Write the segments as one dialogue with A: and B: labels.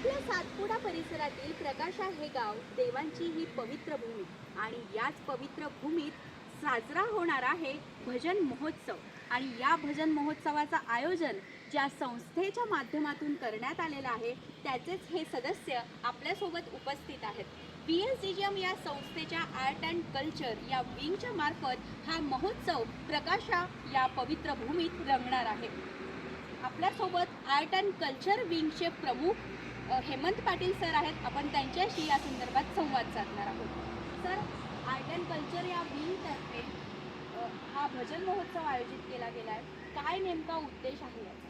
A: आपल्या सातपुडा परिसरातील प्रकाशा हे गाव देवांची ही पवित्र भूमी. आणि याच पवित्र भूमीत साजरा होणार आहे भजन महोत्सव. आणि या भजन महोत्सवाचं आयोजन ज्या संस्थेच्या माध्यमातून करण्यात आलेलं आहे त्याचेच हे सदस्य आपल्यासोबत उपस्थित आहेत. B S D G M या संस्थेच्या आर्ट अँड कल्चर या विंगच्या मार्फत हा महोत्सव प्रकाशा या पवित्र भूमीत रंगणार आहे. आपल्यासोबत आर्ट अँड कल्चर विंगचे प्रमुख हेमंत पाटील सर आहेत. आपण त्यांच्याशी या संदर्भात संवाद साधणार आहोत. सर आर्ट अँड कल्चर या विंगतर्फे हा भजन महोत्सव आयोजित केला गेला आहे. काय नेमका उद्देश आहे याचा?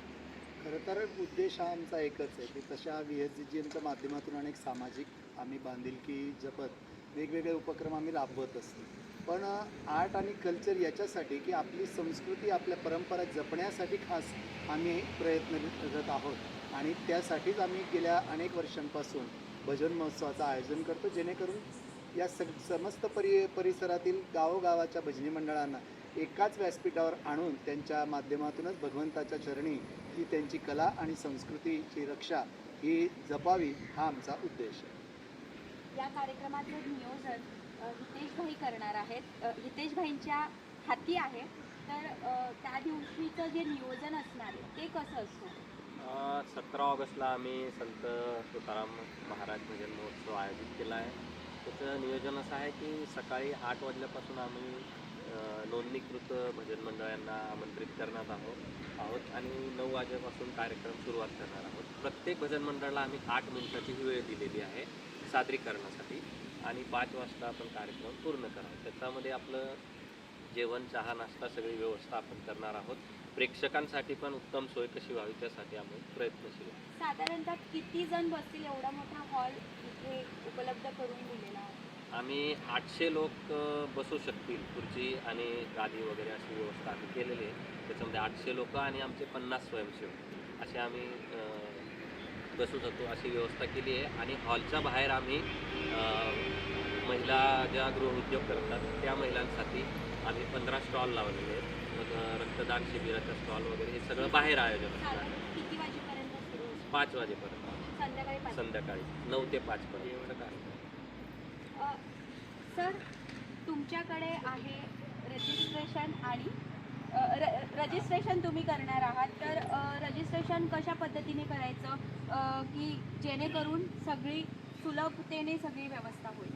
B: खरं तर उद्देश हा आमचा एकच आहे की तशा व्ही एस जी एमच्या माध्यमातून अनेक सामाजिक आम्ही बांधिलकी जपत वेगवेगळे उपक्रम आम्ही राबवत असतो. पण आर्ट आणि कल्चर याच्यासाठी की आपली संस्कृती आपल्या परंपरा जपण्यासाठी खास आम्ही प्रयत्न करत आहोत. आणि त्यासाठीच आम्ही गेल्या अनेक वर्षांपासून भजन महोत्सवाचं आयोजन करतो जेणेकरून या सग समस्त परि परिसरातील गावोगावाच्या भजनी मंडळांना एकाच व्यासपीठावर आणून त्यांच्या माध्यमातूनच भगवंताच्या चरणी ही त्यांची कला आणि संस्कृतीची रक्षा ही जपावी हा आमचा उद्देश आहे.
A: या कार्यक्रमाचं नियोजन हितेशभाई हितेश भाई करणार आहेत. हितेशभाईंच्या हितेश भाईंच्या हाती आहे. तर त्या दिवशीचं जे नियोजन असणार आहे ते कसं असणार?
C: सतरा ऑगस्टला आम्ही संत तुकाराम महाराज भजन महोत्सव आयोजित केला आहे. त्याचं नियोजन असं आहे की सकाळी आठ वाजल्यापासून आम्ही नोंदणीकृत भजन मंडळांना आमंत्रित करणार आहोत आहोत आणि नऊ वाजेपासून कार्यक्रम सुरुवात करणार आहोत. प्रत्येक भजन मंडळाला आम्ही आठ मिनिटाची ही वेळ दिलेली आहे सादरीकरणासाठी आणि पाच वाजता आपण कार्यक्रम पूर्ण करावा. त्याच्यामध्ये आपलं जेवण चहा नाश्ता सगळी व्यवस्था आपण करणार आहोत. प्रेक्षकांसाठी पण उत्तम सोय कशी व्हावी त्यासाठी आम्ही प्रयत्नशील आहोत.
A: साधारणतः किती जण बसतील एवढा मोठा हॉल इथे उपलब्ध करून दिलेला? आहे
C: आम्ही आठशे लोक अ, बसू शकतील. खुर्ची आणि गादी वगैरे अशी व्यवस्था आम्ही केलेली आहे. त्याच्यामध्ये आठशे लोक आणि आमचे पन्नास स्वयंसेवक. असे आम्ही अ, बसू शकतो अशी व्यवस्था केली आहे. आणि हॉलच्या बाहेर आम्ही अ, महिला ज्या गृहउद्योग करतात त्या महिलांसाठी आम्ही पंधरा स्टॉल लावलेले आहेत. मग रक्तदान शिबिराचा स्टॉल वगैरे हे सगळं बाहेर आयोजन असणार
A: किती वाजेपर्यंत सुरू?
C: पाच वाजेपर्यंत.
A: संध्याकाळी पाच.
C: संध्याकाळी. नऊ ते पाचपर्यंत एवढं काय?
A: अ, सर तुमच्याकडे आहे रजिस्ट्रेशन आणि अ, र- रजिस्ट्रेशन तुम्ही करणार आहात. तर अ, रजिस्ट्रेशन कशा पद्धतीने करायचं? अ, की जेणेकरून सगळी सुलभतेने सगळी व्यवस्था होईल?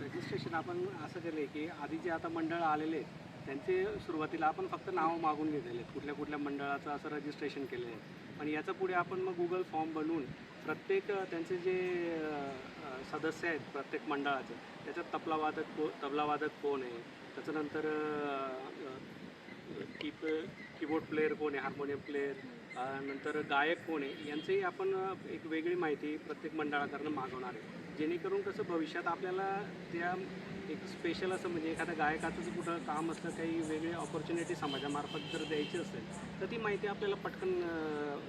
D: रजिस्ट्रेशन आपण असं केलं आहे की आधी जे आता मंडळ आलेले आहेत त्यांचे सुरुवातीला आपण फक्त नावं मागून घेतलेले आहेत. कुठल्या कुठल्या मंडळाचं असं रजिस्ट्रेशन केलं आहे. पण याचं पुढे आपण मग गुगल फॉर्म बनवून प्रत्येक त्यांचे जे सदस्य आहेत प्रत्येक मंडळाचं त्याच्यात तबलावादक को तबलावादक कोण आहे? त्याच्यानंतर कीप कीबोर्ड प्लेअर कोण आहे? हार्मोनियम प्लेअर नंतर गायक कोण आहे? यांचंही आपण एक वेगळी माहिती प्रत्येक मंडळाकडनं मागवणार आहे. जेणेकरून कसं भविष्यात आपल्याला त्या एक स्पेशल असं म्हणजे एखाद्या गायकाचं जर कुठं काम असलं काही वेगळी ऑपॉर्च्युनिटी समाजामार्फत जर द्यायची असेल तर ती माहिती आपल्याला पटकन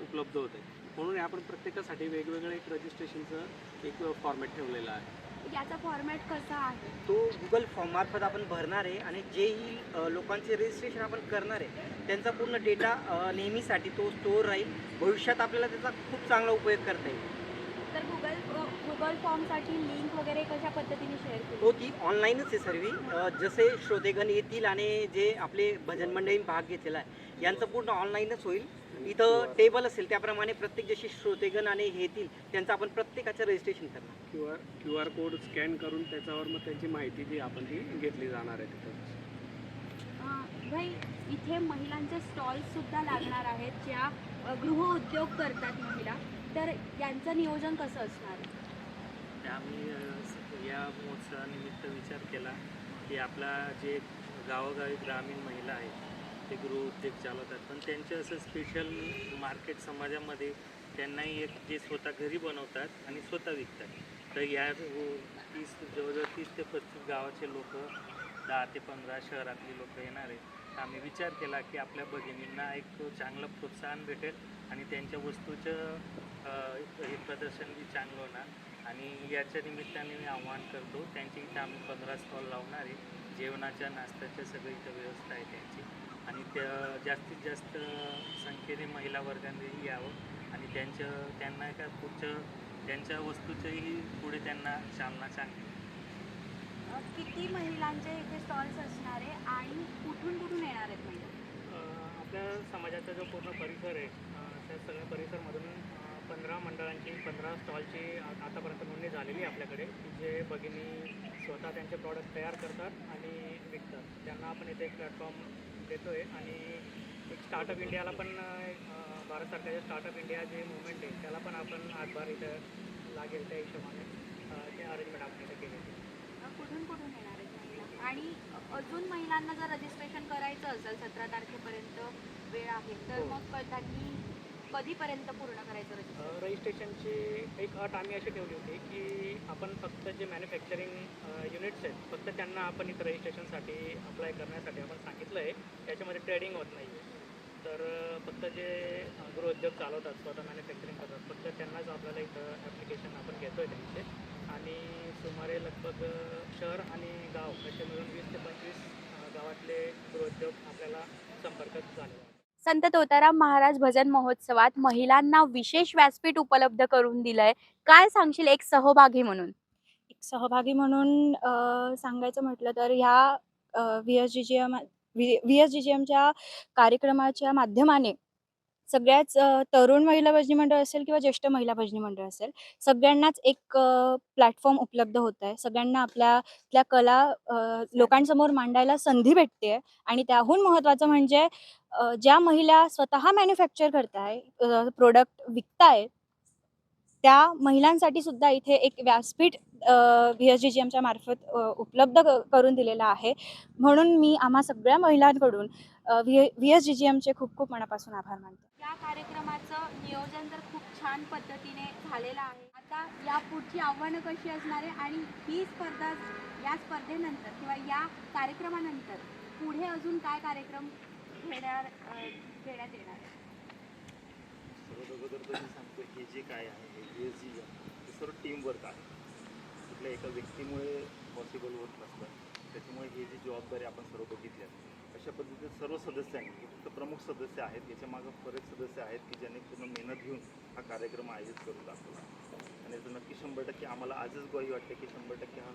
D: उपलब्ध होते. म्हणून आपण प्रत्येकासाठी वेगवेगळं एक रजिस्ट्रेशनचं एक फॉर्मॅट ठेवलेलं आहे.
A: याचा फॉर्मॅट कसा आहे?
E: तो गुगल फॉर्म मार्फत आपण भरणार आहे आणि जेही लोकांचे रजिस्ट्रेशन आपण करणार आहे त्यांचा पूर्ण डेटा नेहमीसाठी तो स्टोअर राहील. भविष्यात आपल्याला त्याचा खूप चांगला उपयोग करता येईल.
A: तर गुगल गुगल फॉर्मसाठी लिंक वगैरे कशा पद्धतीने शेअर केली?
E: हो ती ऑनलाईनच आहे सर्वी जसे श्रोतेगण येतील आणि जे आपले भजन मंडळी भाग घेतलेला आहे यांचं पूर्ण ऑनलाईनच होईल. इथं टेबल असेल त्याप्रमाणे प्रत्येक जसे श्रोतेगण आणि हे येतील त्यांचं आपण प्रत्येकाचं रजिस्ट्रेशन करणार.
D: Q R Q R code scan करून त्याच्यावर मग त्यांची माहिती जी आपण ती घेतली जाणार आहे तिथं.
A: अं, भाई इथे महिलांचे स्टॉल्स सुद्धा लागणार आहेत ज्या अ, गृहउद्योग करतात महिला. तर यांचं नियोजन कसं असणार?
F: आम्ही या महोत्सवानिमित्त विचार केला की आपला जे गावोगावी ग्रामीण महिला आहेत ते गृहउद्योग चालवतात. पण त्यांचं असं स्पेशल मार्केट समाजामध्ये त्यांनाही एक जे स्वतः घरी बनवतात आणि स्वतः विकतात. तर या तीस जवळजवळ तीस ते पस्तीस गावाचे लोक दहा ते पंधरा शहरातली लोक येणार आहेत. आम्ही विचार केला की आपल्या भगिनींना एक चांगलं प्रोत्साहन भेटेल. आणि त्यांच्या वस्तूचं हे प्रदर्शन बी चांगलं होणार. आणि याच्या निमित्ताने मी आव्हान करतो त्यांची इथं आम्ही पंधरा स्टॉल लावणार आहे. जेवणाच्या नाश्त्याच्या सगळी इथं व्यवस्था आहे त्यांची. आणि त्या जास्तीत जास्त संख्येने महिला वर्गाने यावं. आणि त्यांचं त्यांना काय पुढचं त्यांच्या वस्तूच्याही पुढे त्यांना चालना चांगली
A: किती महिलांचे इथे स्टॉल्स असणार आहे? आणि कुठून कुठून येणार आहेत महिला?
F: आपल्या समाजाचा जो पूर्ण परिसर आहे त्या सगळ्या परिसरमधून पंधरा मंडळांची पंधरा स्टॉलची आतापर्यंत नोंदणी झालेली आहे आपल्याकडे की जे भगिनी स्वतः त्यांचे प्रॉडक्ट तयार करतात आणि विकतात. त्यांना आपण इथे एक प्लॅटफॉर्म देतो आहे आणि एक स्टार्टअप इंडियाला पण भारत सरकारचे स्टार्टअप इंडिया जे मुवमेंट आहे त्याला पण आपण हातभार इथं लागेल त्या हिशोबाने ते अरेंजमेंट आपण इथे केलेली
A: कुठून कुठून येणार आहेत आणि अजून महिलांना जर रजिस्ट्रेशन करायचं असेल सतरा तारखेपर्यंत वेळ आहे तर
F: हो.
A: मग त्यांनी कधीपर्यंत पूर्ण करायचं रजिस्ट्रेशन
F: रजिस्ट्रेशनची एक अट आम्ही अशी ठेवली होती की आपण फक्त जे मॅन्युफॅक्चरिंग युनिट्स आहेत फक्त त्यांना आपण इथं रजिस्ट्रेशनसाठी अप्लाय करण्यासाठी आपण सांगितलं आहे त्याच्यामध्ये ट्रेडिंग होत नाही आहे तर फक्त जे गृहोद्योग चालवतात स्वतः मॅन्युफॅक्चरिंग करतात फक्त त्यांनाच आपल्याला इथं ॲप्लिकेशन आपण घेतो आहे त्यांचे. आणि सुमारे लगभग शहर आणि गाव असे मिळून वीस ते पंचवीस गावातले गृहोद्योग आपल्याला संपर्कात झालेले
A: संत तोताराम महाराज भजन महोत्सवात महिलांना विशेष व्यासपीठ उपलब्ध करून दिलंय. काय सांगशील? एक सहभागी म्हणून.
G: एक सहभागी म्हणून सांगायचं म्हटलं तर ह्या V S G G M V S G G एमच्या कार्यक्रमाच्या माध्यमाने सगळ्याच तरुण महिला भजनी मंडळ असेल किंवा ज्येष्ठ महिला भजनी मंडळ असेल सगळ्यांनाच एक प्लॅटफॉर्म उपलब्ध होत आहे. सगळ्यांना आपल्या कला लोकांसमोर मांडायला संधी भेटते आणि त्याहून महत्त्वाचं म्हणजे ज्या महिला स्वतः मॅन्युफॅक्चर करताय प्रोडक्ट विकताय त्या महिलांसाठी सुद्धा इथे एक व्यासपीठ व्ही एस जी जी एमच्या मार्फत उपलब्ध क- करून दिलेला आहे. म्हणून मी आम्हा सगळ्या महिलांकडून व्ही एस जी जी एमचे खूप खूप मनापासून आभार मानते.
A: या कार्यक्रमाचं नियोजन तर खूप छान पद्धतीने झालेलं आहे. आता या पुढची आव्हानं कशी असणार आहे आणि ही स्पर्धा या स्पर्धेनंतर किंवा या कार्यक्रमानंतर पुढे अजून काय कार्यक्रम घेणार घेण्यात येणार आहे?
H: सर्वात अगोदर तर मी सांगतो हे जे काय आहे हे जी हे सर्व टीमवर्क आहे. कुठल्या एका व्यक्तीमुळे पॉसिबल होत नसतं. त्याच्यामुळे हे जी जबाबदारी आपण सर्व बघितल्या अशा पद्धतीचे सर्व सदस्य आहेत. फक्त प्रमुख सदस्य आहेत. याच्या मागं बरेच सदस्य आहेत की ज्यांनी पूर्ण मेहनत घेऊन हा कार्यक्रम आयोजित करून दाखवला. आणि याचं नक्की शंभर टक्के आम्हाला आजच ग्वाही वाटते की शंभर टक्के हा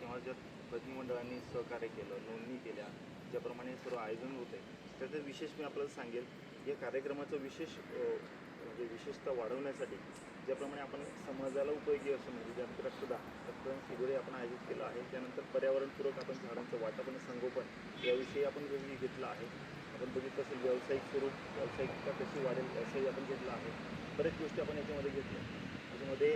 H: किंवा ज्या भजनी सहकार्य केलं नोंदणी केल्या ज्याप्रमाणे सर्व आयोजन होते त्याचं विशेष मी आपल्याला सांगेल या कार्यक्रमाचं विशेष म्हणजे विशेषता वाढवण्यासाठी ज्याप्रमाणे आपण समाजाला उपयोगी असं म्हणजे ज्यात रक्तदान रक्तदान शिबिरे आपण आयोजित केलं आहे. त्यानंतर पर्यावरणपूरक आपण झाडांचं वाटप आणि संगोपन याविषयी आपण वेगळी घेतलं आहे. आपण बघितलं असेल व्यावसायिक स्वरूप व्यावसायिकता कशी वाढेल याविषयी आपण घेतलं आहे. बरेच गोष्टी आपण याच्यामध्ये घेतल्या. त्याच्यामध्ये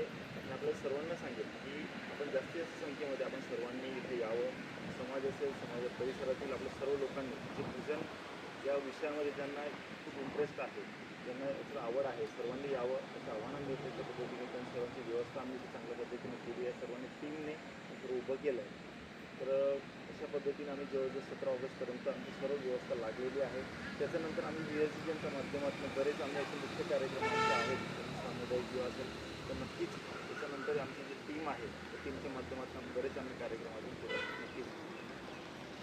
H: मी आपल्याला सर्वांना सांगेल की आपण जास्तीत जास्त संख्येमध्ये आपण सर्वांनी इथे यावं. समाज असेल समाज परिसरातील आपल्या सर्व लोकांनी जे भजन या विषयामध्ये ज्यांना खूप इंटरेस्ट आहे त्यांना याचं आवड आहे सर्वांनी यावं असं आव्हान मिळतं त्या पद्धतीने पण सर्वांची व्यवस्था आम्ही इथे चांगल्या पद्धतीने केली आहे. सर्वांनी टीमने इथे उभं केलं आहे. तर अशा पद्धतीने आम्ही जवळजवळ सतरा ऑगस्टपर्यंत आमची सर्व व्यवस्था लागलेली आहे. त्याच्यानंतर आम्ही व्ही एस जीच्या माध्यमातून बरेच आम्ही असे मुख्य कार्यक्रम आमचे आहेत सामुदायिक किंवा असेल तर नक्कीच त्याच्यानंतर आमची जी टीम आहे त्या टीमच्या माध्यमातून आम्ही बरेच आम्ही कार्यक्रम अजून केले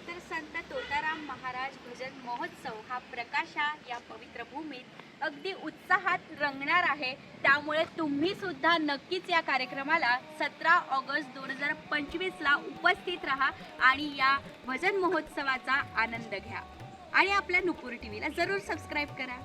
A: तर संत तोताराम महाराज भजन महोत्सव हा प्रकाशा या पवित्र भूमीत अगदी उत्साहात रंगणार आहे. त्यामुळे तुम्ही सुद्धा नक्कीच या कार्यक्रमाला सतरा ऑगस्ट दोन हजार पंचवीसला उपस्थित राहा आणि या भजन महोत्सवाचा आनंद घ्या. आणि आपल्या नुपूर टी व्हीला जरूर सबस्क्राईब करा.